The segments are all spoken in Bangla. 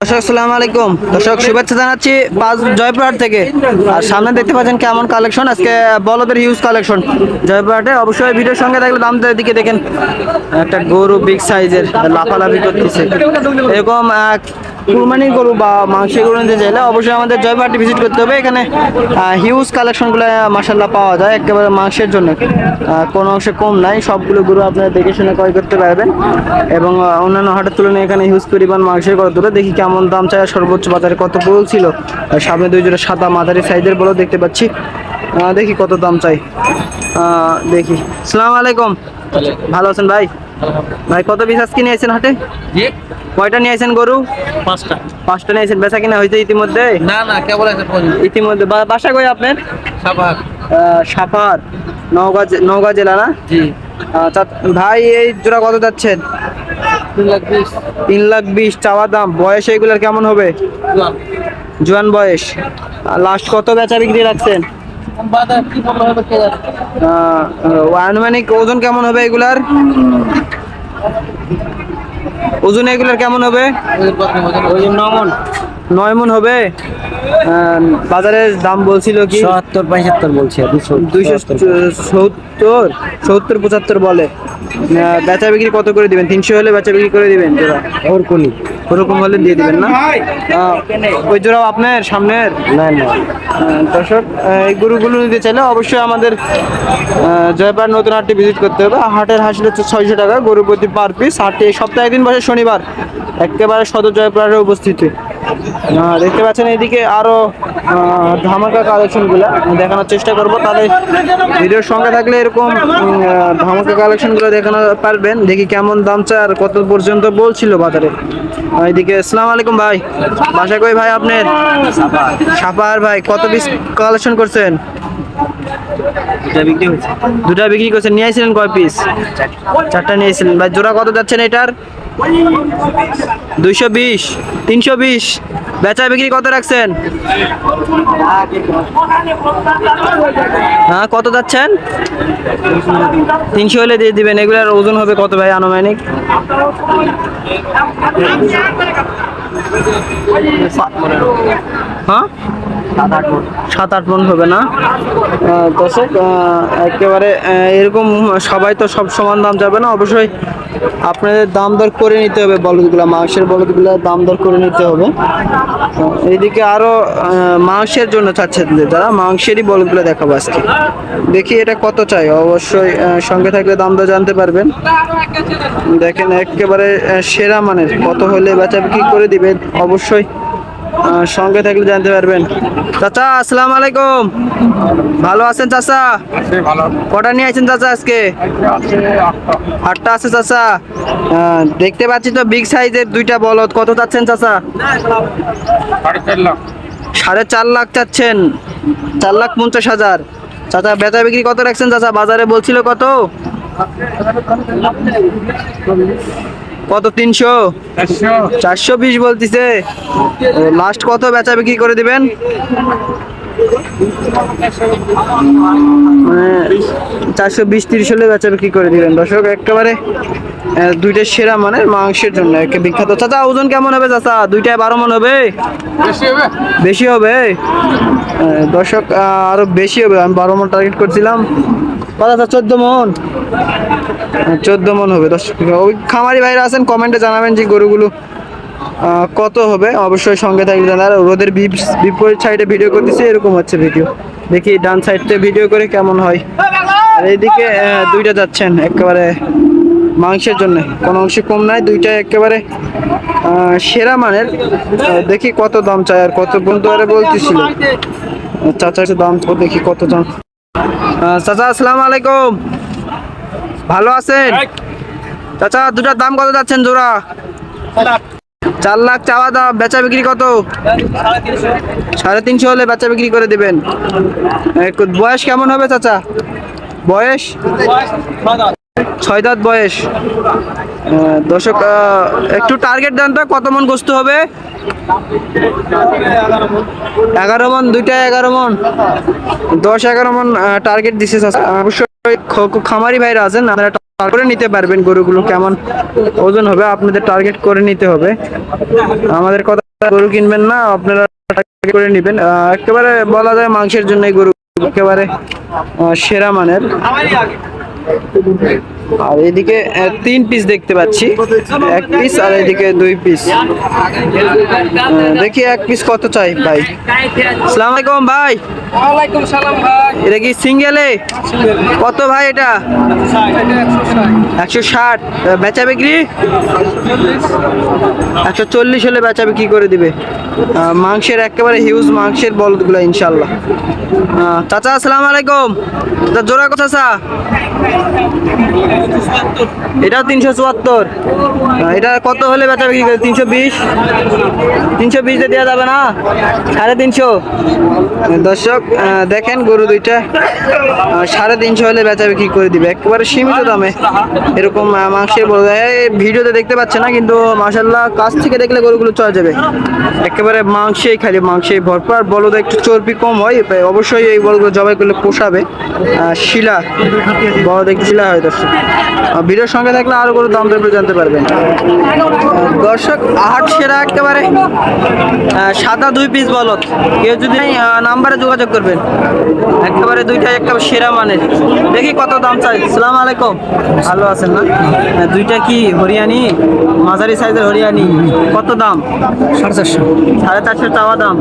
দর্শক সালাম আলাইকুম। দর্শক, শুভেচ্ছা জানাচ্ছি পাঁচ জয়পুরহাট থেকে। আর সামনে দেখতে পাচ্ছেন কেমন কালেকশন আজকে বলদের হিউজ কালেকশন জয়পুরহাটে অবশ্যই ভিডিওর সঙ্গে থাকলে দাম দিকে দেখেন। একটা গরু বিগ সাইজের লাফালাফি করতেছে। এরকম কুরবানির গরু বা মাংসের গরু নিতে চাইলে অবশ্যই আমাদের জয়পুরহাটে ভিজিট করতে হবে। এখানে হিউজ কালেকশনগুলো মাসাল্লাহ পাওয়া যায় একেবারে মাংসের জন্য। কোনো অংশে কম নাই, সবগুলো গরু আপনারা দেখে শুনে ক্রয় করতে পারবেন। এবং অন্যান্য হাটের তুলনায় এখানে হিউজ পরিমাণ মাংসের কত দূরে দেখি কেমন দাম চায় সর্বোচ্চ বাজারে কত বলছিল আর সামনে দুই জোড়া সাদা মাঝারি সাইজের বলে দেখতে পাচ্ছি। দেখি কত দাম চাই দেখি। সালাম আলাইকুম। ভালো আছেন ভাই? ভাই কত পিস আজকে নিয়েছেন হাটে? কয়টা নিয়েছেন গরু? পাঁচটা। পাঁচটা নিয়েছেন বেচা কিনা হয়েছে ইতিমধ্যে? না না কেবল ইতিমধ্যে। বাসা কই আপনার? আহ, সাপার নওগাঁ নওগাঁ জেলা না? জি। আচ্ছা ভাই এই জোড়া কত যাচ্ছেন? তিন লাখ বিশ। চাওয়া দাম। বয়স এগুলার কেমন হবে? জোয়ান। বয়স। লাস্ট কত বেচা বিক্রি রাখছেন? বাজার আনুমানিক ওজন কেমন হবে এগুলার? ওজন এগুলার কেমন হবে? নয় মন। হবে? আহ, বাজারের দাম বলছিল কি? সত্তর পঁচাত্তর বলছে দুইশো সত্তর। সত্তর পঁচাত্তর বলে। বেচা বিক্রি কত করে দিবেন? তিনশো হলে বেচা বিক্রি করে দিবেন? ওর কোনি। ওরকম হলে দিয়ে দিবেন না? ওই জোড়াও আপনার সামনের? না না দর্শক এই গরুগুলো নিতে চাইলে অবশ্যই আমাদের জয়পার জয়পাড় নতুন হাটটি ভিজিট করতে হবে। হাটের হাসিল হচ্ছে ছয়শো টাকা গরু প্রতি পার পিস হাটটি সপ্তাহে একদিন বসে শনিবার একেবারে সদর জয়পাড়ে উপস্থিতি। দেখতে পাচ্ছেন এদিকে আরও ধামাকা কালেকশনগুলো। দেখানোর চেষ্টা করব তাহলে ভিডিওর সঙ্গে থাকলে এরকম ধামাকা কালেকশনগুলো দেখানো পারবেন। দেখি কেমন দাম চায় আর কত পর্যন্ত বলছিল বাজারে। এদিকে আসসালামু আলাইকুম ভাই। বাসা কই ভাই আপনার? সাপার ভাই কত পিস কালেকশন করছেন? দুটা বিক্রি করছেন নিয়ে আসছিলেন কয় পিস চারটা নিয়েছিলেন ভাই জোড়া কত যাচ্ছেন এটার? দুইশো বিশ, তিনশো বিশ। বেচা বিক্রি কত রাখছেন? হ্যাঁ কত যাচ্ছেন? তিনশো হলে দিয়ে দিবেন। এগুলার ওজন হবে কত ভাই আনুমানিক? হ্যাঁ? সাত আট মন হবে না? দর্শক একেবারে এরকম সবাই তো সব সমান দাম যাবে না। অবশ্যই আপনাদের দাম দর করে নিতে হবে বলদগুলো, মাংসের বলদগুলো দাম দর করে নিতে হবে। এইদিকে আরও মাংসের জন্য চাচ্ছে যারা, মাংসেরই বলদগুলো দেখাবো আজকে। দেখি এটা কত চাই, অবশ্যই সঙ্গে থাকলে দাম দর জানতে পারবেন। দেখেন একেবারে সেরা মানের, কত হলে বেচা বিক্রি করে দিবে, অবশ্যই। সঙ্গে থাকলে জানতে পারবেন। চাচা আসসালাম আলাইকুম। ভালো আছেন চাচা? কটা নিয়ে আছেন চাচা আজকে? আটটা। আছে চাচা। দেখতে পাচ্ছি তো বিগ সাইজের দুইটা বলদ। কত চাচ্ছেন চাচা? সাড়ে চার লাখ। সাড়ে চার লাখ চাচ্ছেন। চার লাখ পঞ্চাশ হাজার। চাচা বেচা বিক্রি কত রাখছেন চাচা? বাজারে বলছিল কত? কত তিনশো? চারশো। বিশ বলতিছে। লাস্ট কত বেচা বিক্রি করে দিবেন? মানে চারশো বিশ তিরিশ হলে বেচা বিক্রি করে দিবেন। দর্শক একেবারে দুইটা সেরা মানে মাংসের জন্য একে বিখ্যাত। চাচা ওজন কেমন হবে চাচা? দুইটায় বারো মন হবে? বেশি হবে? দর্শক আরও বেশি হবে। আমি বারো মন টার্গেট করছিলাম। কত আছে? চোদ্দ মন। চোদ্দ মন হবে। দর্শক, ওই খামারি ভাইরা আছেন, কমেন্টে জানাবেন যে গরুগুলো কত হবে। অবশ্যই সঙ্গে থাকবে জানার রোদের বিপ- বিপরীত সাইডে ভিডিও করতেছে, এরকম হচ্ছে ভিডিও দেখি ডান সাইডে ভিডিও করে কেমন হয়। আর এইদিকে দুইটা যাচ্ছেন একেবারে মাংসের জন্য। কোনো অংশে কম নাই, দুইটা একেবারে সেরা মানের। দেখি কত দাম চাই আর কত বন্ধু আরে বলতেছিল। চাচা দাম, দেখি কত দাম। চাচা আসসালামু আলাইকুম। ভালো আছেন? চাচা দুটার দাম কত যাচ্ছেন জোড়া? চার লাখ চাওয়া দাম বেচা বিক্রি কত? সাড়ে তিনশো হলে বেচা বিক্রি করে দেবেন। বয়স কেমন হবে চাচা? বয়স? ছয় দাঁত বয়স। দর্শক একটু টার্গেট দেন তো, কত মন গোস্ত হবে? এগারো মন দুইটা এগারো মন। দশ, এগারো মন টার্গেট দিছে অবশ্যই খামারি ভাইরা আছেন, আপনারা করে নিতে পারবেন গরুগুলো কেমন ওজন হবে, আপনাদের টার্গেট করে নিতে হবে। আমাদের কথা, গরু কিনবেন না, আপনারা করে নেবেন। একেবারে বলা যায় মাংসের জন্য গরু, একেবারে সেরা মানের। আর এদিকে তিন পিস দেখতে পাচ্ছি। এক পিস আর এদিকে দুই পিস দেখি এক পিস কত চাই ভাই। সালাম আলাইকুম ভাই। ওয়ালাইকুম সালাম ভাই। এটা কি সিঙ্গেলে কত ভাই এটা? একশো ষাট। বেচা বিক্রি? একশো চল্লিশ হলে বেচা বিক্রি করে দিবে। মাংসের একেবারে হিউজ মাংসের বলদগুলো ইনশাল্লাহ। চাচা আসসালামু আলাইকুম। জোড়া কথা চাচা? এটাও তিনশো চুয়াত্তর। এটা কত হলে বেচা বিক্রি করে? তিনশো বিশ? তিনশো বিশে দেওয়া যাবে না? সাড়ে তিনশো। দর্শক দেখেন গরু দুইটা। সাড়ে তিনশো হলে বেচা বিক্রি করে দিবে। একেবারে সীমিত দামে। এরকম মাংসের ভিডিওতে দেখতে পাচ্ছে না, কিন্তু মাসাল্লাহ কাছ থেকে দেখলে গরুগুলো চলে যাবে। একেবারে মাংসেই খালি, মাংসেই ভরপুর। আর বলদ একটু চর্বি কম হয় অবশ্যই এই বলগুলো জবাই করলে পোষাবে। শিলা বড় শিলা হয়, দর্শক। ভিডিওর সঙ্গে থাকলে আরও গরুর দাম দর জানতে পারবেন। দর্শক আট সেরা একেবারে সাদা দুই পিস বলত কেউ যদি নাম্বারে যোগাযোগ করবেন। একেবারে দুইটা একেবারে সেরা মানের। দেখি কত দাম চাই। সালাম আলাইকুম। ভালো আছেন না? দুইটা কি হরিয়ানি? মাঝারি সাইজের হরিয়ানি। কত দাম? সাড়ে চারশো। সাড়ে চারশো চাওয়া দাম।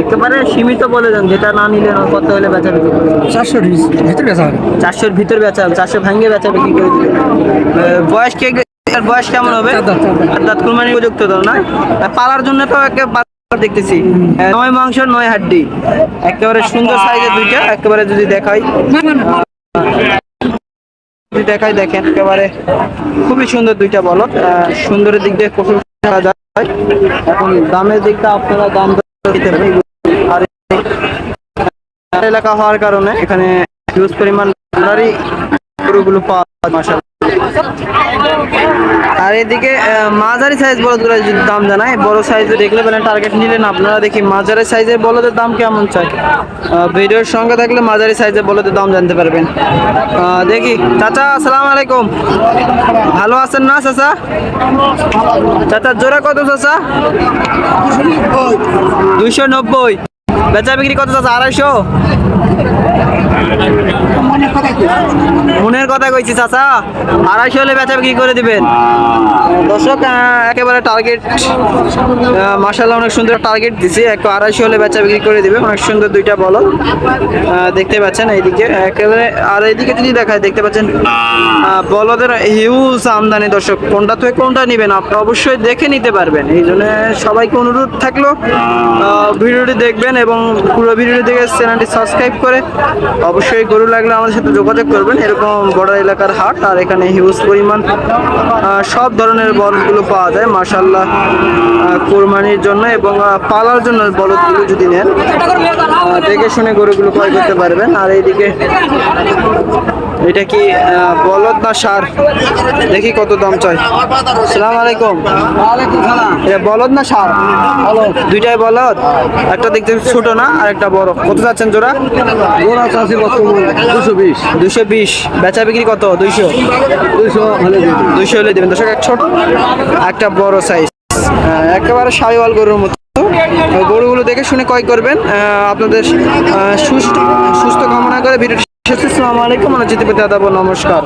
একেবারে সীমিত বলে দেন। যেটা না নিলে কত হলে বেচা বিক্রি? চারশো ভিতরে গেছে হবে। চারশোর ভিতর বেচা চারশো ভাঙ্গে বেচা বিক্রি বয়স কে বয়স কেমন হবে? দাঁত, কুরবানি উপযুক্ত তো না? পালার জন্য তো একে বাচ্চা দেখতেছি। নয় মাংস নয় হাড্ডি। একেবারে সুন্দর সাইজের দুইটা একেবারে যদি দেখাই। যদি দেখাই দেখেন একেবারে খুবই সুন্দর দুইটা আহ, সুন্দরের দিক দিয়ে করা যায়। এখন দামের দিকটা আপনারা দাম দিতে পারেন। আর এলাকা হওয়ার কারণে এখানে হিউজ পরিমাণ গরুগুলো পাওয়া মাসাল আর এদিকে মাঝারি সাইজ বলদগুলো যদি দাম জানাই, বড় সাইজে দেখলে পেলেন টার্গেট নিলেন আপনারা দেখি মাঝারি সাইজের বলদের দাম কেমন চাই? ভিডিওর সঙ্গে থাকলে মাঝারি সাইজের বলদের দাম জানতে পারবেন। দেখি, চাচা, আসসালামু আলাইকুম। ভালো আছেন না, চাচা? চাচা, জোড়া কত, চাচা? দুইশো নব্বই। বেচা বিক্রি কত, চাচা? আড়াইশো? কথা কইছি, চাচা। আড়াইশো হলে বেচা বিক্রি করে দিবেন। দর্শক একেবারে টার্গেট মাসাল্লাহ অনেক সুন্দর টার্গেট দিছে। এক আড়াইশো হলে বেচা বিক্রি করে দিবে অনেক সুন্দর দুইটা বলো দেখতে পাচ্ছেন এইদিকে। একেবারে আর এইদিকে যদি দেখায়, দেখতে পাচ্ছেন বলদের হিউজ আমদানি। দর্শক, কোনটা থেকে কোনটা নেবেন আপনি অবশ্যই দেখে নিতে পারবেন। এই জন্য সবাইকে অনুরোধ থাকল ভিডিওটি দেখবেন এবং পুরো ভিডিওটি দেখে চ্যানেলটি সাবস্ক্রাইব করে অবশ্যই গরু লাগলে আমাদের সাথে যোগাযোগ করবেন। এরকম বড় এলাকার হাট আর এখানে হিউজ পরিমাণ সব ধরনের বলদগুলো পাওয়া যায় মার্শাল্লাহ কোরবানির জন্য এবং পালার জন্য বলদগুলো যদি নেন দেখে শুনে গরুগুলো ক্রয় করতে পারবেন। আর এইদিকে এটা কি বলদ না সার? দেখি কত দাম চাই। সালাম আলাইকুম। এটা বলদ না সার? দুইটাই বলদ? একটা দেখতে ছোট না আর একটা বড়। কত যাচ্ছেন জোড়া? চাষি দুশো বিশ। দুশো বিশ। বেচা বিক্রি কত? দুইশো। দুইশো হলে দেবেন। দর্শক এক ছোট একটা বড় সাইজ একেবারে সাইওয়াল গরুর মতো। গরুগুলো দেখে শুনে কয় করবেন। আহ, আপনাদের সুস্থ সুস্থ কামনা করে ভিডিও শেষ আসসালামু আলাইকুম জিতে পেতে দাদা নমস্কার।